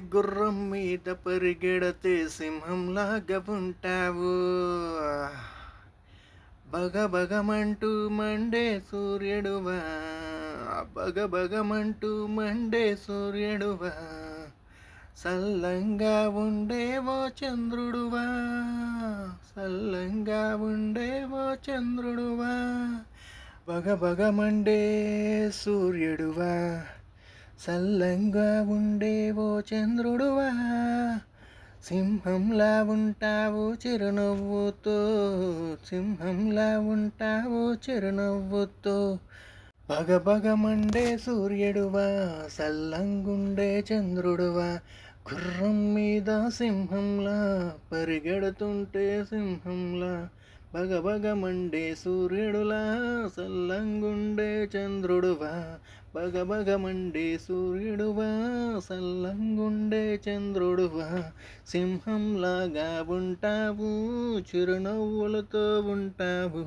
గుర్రం మీద పరిగెడితే సింహంలాగా ఉంటావు. బగ బగమంటూ మండే సూర్యుడువా. బగ బగమంటూ మండే సూర్యుడువా. సల్లంగా ఉండేవో చంద్రుడువా. సల్లంగా ఉండేవో చంద్రుడువా. బగ బగమండే సూర్యుడువా. సల్లంగా ఉండేవో చంద్రుడువా? సింహంలా ఉంటావు చిరునవ్వుతో? సింహంలా ఉంటావు చిరునవ్వుతో? పగ బగమండే సూర్యుడువా? సల్లంగుండే చంద్రుడువా? గుర్రం మీద సింహంలా పరిగెడుతుంటే సింహంలా బగ బగమండే సూర్యుడులా సల్లంగుండే చంద్రుడువా. బగ బగమండే సూర్యుడువా సల్లంగుండే చంద్రుడువా. సింహంలాగా ఉంటావు చిరునవ్వులతో ఉంటావు.